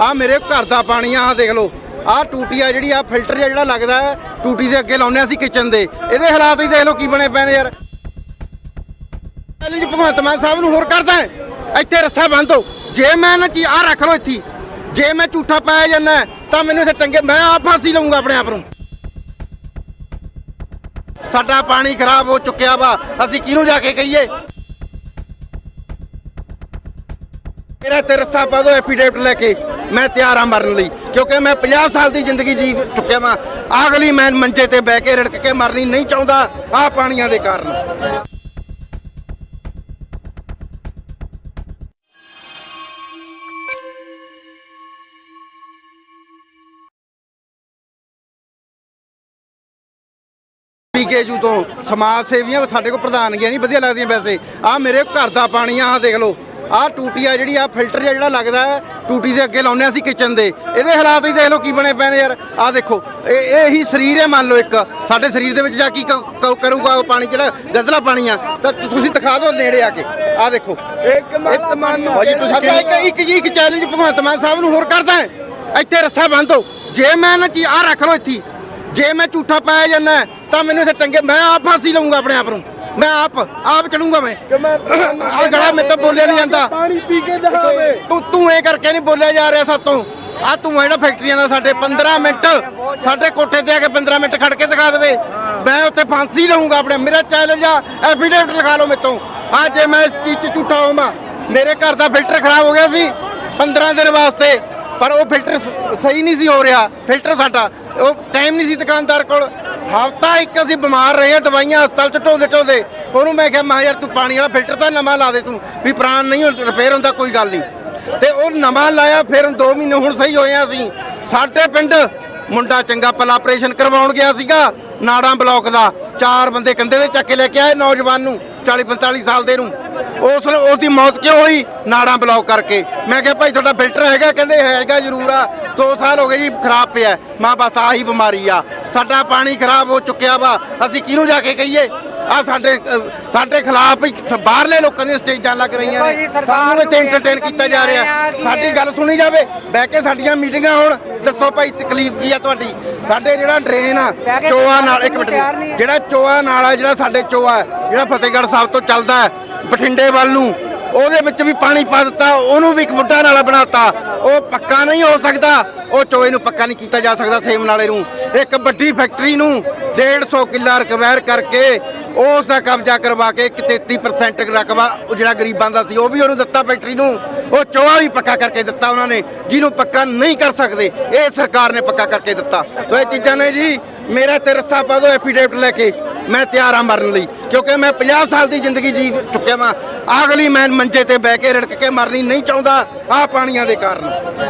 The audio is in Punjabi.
ਆ ਮੇਰੇ ਘਰ ਦਾ ਪਾਣੀ ਆ, ਆਹ ਦੇਖ ਲਓ। ਆ ਟੂਟੀ ਆ ਜਿਹੜੀ ਆ ਫਿਲਟਰ ਜਿਹੜਾ ਲੱਗਦਾ ਹੈ, ਟੂਟੀ ਦੇ ਅੱਗੇ ਲਾਉਂਦੇ ਅਸੀਂ ਕਿਚਨ ਦੇ। ਇਹਦੇ ਹਾਲਾਤ ਹੀ ਦੇਖ ਲਓ ਕੀ ਬਣੇ ਪਏ ਨੇ ਯਾਰ। ਚੈਲੰਜ ਭਗਵੰਤ ਮਾਨ ਸਾਹਿਬ ਨੂੰ ਹੋਰ ਕਰਦਾ ਹੈ। ਇੱਥੇ ਰੱਸਾ ਬੰਨ ਦੋ ਜੇ ਮੈਂ ਨਾ ਚੀ ਆ ਰੱਖ ਲਓ ਇੱਥੇ ਹੀ। ਜੇ ਮੈਂ ਝੂਠਾ ਪਾਇਆ ਜਾਂਦਾ ਤਾਂ ਮੈਨੂੰ ਇੱਥੇ ਟੰਗੇ ਮੈਂ ਆਪ ਫਾਂਸੀ ਲਵਾਂਗਾ ਆਪਣੇ ਆਪ ਨੂੰ। ਸਾਡਾ ਪਾਣੀ ਖਰਾਬ ਹੋ ਚੁੱਕਿਆ ਵਾ। ਅਸੀਂ ਕਿਹਨੂੰ ਜਾ ਕੇ ਕਹੀਏ? ਮੇਰਾ ਤੇ ਰੱਸਾ ਪਾ ਦੋ ਐਫੀਡੇਵਿਟ ਲੈ ਕੇ। ਮੈਂ ਤਿਆਰ ਹਾਂ ਮਰਨ ਲਈ, ਕਿਉਂਕਿ ਮੈਂ 50 ਸਾਲ ਦੀ ਜ਼ਿੰਦਗੀ ਜੀ ਚੁੱਕਿਆ ਵਾਂ। ਆਗਲੀ ਮੈਂ ਮੰਜੇ ਤੇ ਬਹਿ ਕੇ ਰੜਕ ਕੇ ਮਰਨੀ ਨਹੀਂ ਚਾਹੁੰਦਾ ਆ ਪਾਣੀਆਂ ਦੇ ਕਾਰਨ। ਪੀਕੇਜੂ ਤੋਂ ਸਮਾਜ ਸੇਵੀਆਂ ਸਾਡੇ ਕੋਲ ਪ੍ਰਧਾਨਗੀਆਂ ਨਹੀਂ, ਵਧੀਆ ਲੱਗਦੀਆਂ ਵੈਸੇ। ਆ ਮੇਰੇ ਘਰ ਦਾ ਪਾਣੀ ਆ, ਆਹ ਦੇਖ ਲਓ। ਆ ਟੂਟੀ ਆ ਜਿਹੜੀ ਆ ਫਿਲਟਰ ਜਿਹਾ ਜਿਹੜਾ ਲੱਗਦਾ ਹੈ ਟੂਟੀ ਦੇ ਅੱਗੇ ਲਾਉਂਦੇ ਅਸੀਂ ਕਿਚਨ ਦੇ। ਇਹਦੇ ਹਾਲਾਤ ਹੀ ਦੇਖ ਲਓ ਕੀ ਬਣੇ ਪਏ ਨੇ ਯਾਰ। ਆ ਦੇਖੋ ਇਹ ਇਹ ਹੀ ਸਰੀਰ ਹੈ ਮੰਨ ਲਓ ਇੱਕ। ਸਾਡੇ ਸਰੀਰ ਦੇ ਵਿੱਚ ਜਾ ਕੀ ਕਰੂਗਾ ਉਹ ਪਾਣੀ ਜਿਹੜਾ ਗੰਦਲਾ ਪਾਣੀ ਆ ਤਾਂ ਤੁਸੀਂ ਦਿਖਾ ਦਿਓ ਨੇੜੇ ਆ ਕੇ। ਆ ਦੇਖੋ। ਇੱਕ ਮਨ ਭਾਜੀ ਤੁਸੀਂ ਇੱਕ ਇੱਕ ਜੀ ਇੱਕ ਚੈਲੰਜ ਭਗਵੰਤ ਮਾਨ ਸਾਹਿਬ ਨੂੰ ਹੋਰ ਕਰਦਾ। ਇੱਥੇ ਰੱਸਾ ਬੰਨ ਦਿਓ ਜੇ ਮੈਂ ਨਾ ਚੀ ਆ ਰੱਖ ਲਓ ਇੱਥੇ। ਜੇ ਮੈਂ ਝੂਠਾ ਪਾਇਆ ਜਾਂਦਾ ਤਾਂ ਮੈਨੂੰ ਇੱਥੇ ਟੰਗੇ ਮੈਂ ਆਪ ਫਾਂਸੀ ਲਵਾਂਗਾ ਆਪਣੇ ਆਪ ਨੂੰ। ਮੈਂ ਆਪ ਆਪ ਚੜੂੰਗਾ ਮੈਂ। ਆ ਗਲਾ ਮੇਰੇ ਤੋਂ ਬੋਲਿਆ ਨਹੀਂ ਜਾਂਦਾ। ਪਾਣੀ ਪੀ ਕੇ ਦਿਖਾਵੇ। ਤੂੰ ਤੂੰ ਇਹ ਕਰਕੇ ਨਹੀਂ ਬੋਲਿਆ ਜਾ ਰਿਹਾ ਸਾਤੋਂ। ਆ ਤੂੰ ਜਿਹੜਾ ਫੈਕਟਰੀਆਂ ਦਾ ਸਾਡੇ 15 ਮਿੰਟ ਸਾਡੇ ਕੋਠੇ ਤੇ ਆ ਕੇ 15 ਮਿੰਟ ਖੜ ਕੇ ਦਿਖਾ ਦੇਵੇ। ਮੈਂ ਉੱਥੇ ਫਾਂਸੀ ਲਵਾਂਗਾ ਆਪਣੇ ਮੇਰਾ ਚੈਲੰਜ ਆ ਐਫੀਡੇਵਿਟ ਲਿਖਾ ਲਓ ਮੇਤੋਂ ਆ ਜੇ ਮੈਂ ਇਸ ਚੀਜ਼ 'ਚ ਝੂਠਾ ਹੋਵਾਂ ਮੇਰੇ ਘਰ ਦਾ ਫਿਲਟਰ ਖਰਾਬ ਹੋ ਗਿਆ ਸੀ 15 ਦਿਨ ਵਾਸਤੇ। ਪਰ ਉਹ ਫਿਲਟਰ ਸਹੀ ਨਹੀਂ ਸੀ ਹੋ ਰਿਹਾ ਫਿਲਟਰ ਸਾਡਾ। ਉਹ ਟਾਈਮ ਨਹੀਂ ਸੀ ਦੁਕਾਨਦਾਰ ਕੋਲ। ਹਫਤਾ ਇੱਕ ਅਸੀਂ ਬਿਮਾਰ ਰਹੇ ਹਾਂ, ਦਵਾਈਆਂ ਹਸਪਤਾਲ ਚ ਢੋਦੇ ਢੋਦੇ। ਉਹਨੂੰ ਮੈਂ ਕਿਹਾ, ਮੈਂ ਯਾਰ ਤੂੰ ਪਾਣੀ ਵਾਲਾ ਫਿਲਟਰ ਤਾਂ ਨਵਾਂ ਲਾ ਦੇ ਤੂੰ, ਵੀ ਪ੍ਰਾਣ ਨਹੀਂ ਰਿਪੇਅਰ ਹੁੰਦਾ, ਕੋਈ ਗੱਲ ਨਹੀਂ। ਤੇ ਉਹ ਨਵਾਂ ਲਾਇਆ, ਫਿਰ 2 ਮਹੀਨੇ ਹੁਣ ਸਹੀ ਹੋਏ ਹਾਂ ਅਸੀਂ। ਸਾਡੇ ਪਿੰਡ ਮੁੰਡਾ ਚੰਗਾ ਪਲਾ ਆਪਰੇਸ਼ਨ ਕਰਵਾਉਣ ਗਿਆ ਸੀਗਾ, ਨਾੜਾਂ ਬਲੌਕ ਦਾ। ਚਾਰ ਬੰਦੇ ਕੰਧੇ ਦੇ ਚੱਕ ਕੇ ਲੈ ਕੇ ਆਏ ਨੌਜਵਾਨ ਨੂੰ 40 45 ਸਾਲ ਦੇ ਨੂੰ। ਉਸ ਉਸ ਦੀ ਮੌਤ ਕਿਉਂ ਹੋਈ? ਨਾੜਾਂ ਬਲੌਕ ਕਰਕੇ। ਮੈਂ ਕਿਹਾ, ਭਾਈ ਤੁਹਾਡਾ ਫਿਲਟਰ ਹੈਗਾ? ਕਹਿੰਦੇ ਹੈਗਾ ਜ਼ਰੂਰ ਆ। 2 ਸਾਲ ਹੋ ਗਏ ਜੀ, ਖਰਾਬ ਪਿਆ। ਮਾਂ ਬਸ ਆਹੀ ਬਿਮਾਰੀ ਆ। ਸਾਡਾ ਪਾਣੀ ਖਰਾਬ ਹੋ ਚੁੱਕਿਆ ਵਾ। ਅਸੀਂ ਕਿਹਨੂੰ ਜਾ ਕੇ ਕਹੀਏ? ਆ ਸਾਡੇ ਸਾਡੇ ਖਿਲਾਫ ਬਾਹਰਲੇ ਲੋਕਾਂ ਦੀਆਂ ਸਟੇਜਾਂ ਲੱਗ ਰਹੀਆਂ ਨੇ। ਸਾਨੂੰ ਇੱਥੇ ਐਂਟਰਟੇਨ ਕੀਤਾ ਜਾ ਰਿਹਾ। ਸਾਡੀ ਗੱਲ ਸੁਣੀ ਜਾਵੇ। ਬਹਿ ਕੇ ਸਾਡੀਆਂ ਮੀਟਿੰਗਾਂ ਹੋਣ। ਦੱਸੋ ਭਾਈ ਤਕਲੀਫ ਕੀ ਆ ਤੁਹਾਡੀ? ਸਾਡੇ ਜਿਹੜਾ ਡਰੇਨ ਆ ਚੋਆ ਨਾਲ ਇੱਕ ਮਿੰਟ। ਜਿਹੜਾ ਚੋਆ ਨਾਲ ਆ ਜਿਹੜਾ ਸਾਡੇ ਚੋਆ ਹੈ, ਜਿਹੜਾ ਫਤਿਹਗੜ੍ਹ ਸਾਹਿਬ ਤੋਂ ਚੱਲਦਾ ਬਠਿੰਡੇ ਵੱਲ ਨੂੰ ਉਹਦੇ ਵਿੱਚ ਵੀ ਪਾਣੀ ਪਾ ਦਿੱਤਾ, ਉਹਨੂੰ ਵੀ ਇੱਕ ਮੁੱਢਾ ਨਾਲਾ ਬਣਾਤਾ। ਉਹ ਪੱਕਾ ਨਹੀਂ ਹੋ ਸਕਦਾ। ਉਹ ਚੋਏ ਨੂੰ ਪੱਕਾ ਨਹੀਂ ਕੀਤਾ ਜਾ ਸਕਦਾ ਸੇਮ ਨਾਲੇ ਨੂੰ। ਇੱਕ ਵੱਡੀ ਫੈਕਟਰੀ ਨੂੰ 150 ਕਿੱਲਾ ਰਿਕਵਾਇਰ ਕਰਕੇ ਉਸ ਦਾ ਕਬਜ਼ਾ ਕਰਵਾ ਕੇ ਇੱਕ 33% ਰਕਬਾ ਜਿਹੜਾ ਗਰੀਬਾਂ ਦਾ ਸੀ, ਉਹ ਵੀ ਉਹਨੂੰ ਦਿੱਤਾ ਫੈਕਟਰੀ ਨੂੰ। ਉਹ ਚੋਆ ਵੀ ਪੱਕਾ ਕਰਕੇ ਦਿੱਤਾ ਉਹਨਾਂ ਨੇ, ਜਿਹਨੂੰ ਪੱਕਾ ਨਹੀਂ ਕਰ ਸਕਦੇ। ਇਹ ਸਰਕਾਰ ਨੇ ਪੱਕਾ ਕਰਕੇ ਦਿੱਤਾ। ਤੋ ਇਹ ਚੀਜ਼ਾਂ ਨੇ ਜੀ, ਮੇਰਾ ਤੇ ਰੱਸਾ ਪਾ ਦਿਓ ਐਫੀਡੇਵਿਟ ਲੈ ਕੇ। ਮੈਂ ਤਿਆਰ ਹਾਂ ਮਰਨ ਲਈ, ਕਿਉਂਕਿ ਮੈਂ 50 ਸਾਲ ਦੀ ਜ਼ਿੰਦਗੀ ਜੀ ਚੁੱਕਿਆ ਵਾਂ। ਅਗਲੀ ਮੈਂ ਮੰਜੇ ਤੇ ਬਹਿ ਕੇ ਰੜਕ ਕੇ ਮਰਨੀ ਨਹੀਂ ਚਾਹੁੰਦਾ ਆ ਪਾਣੀਆਂ ਦੇ ਕਾਰਨ।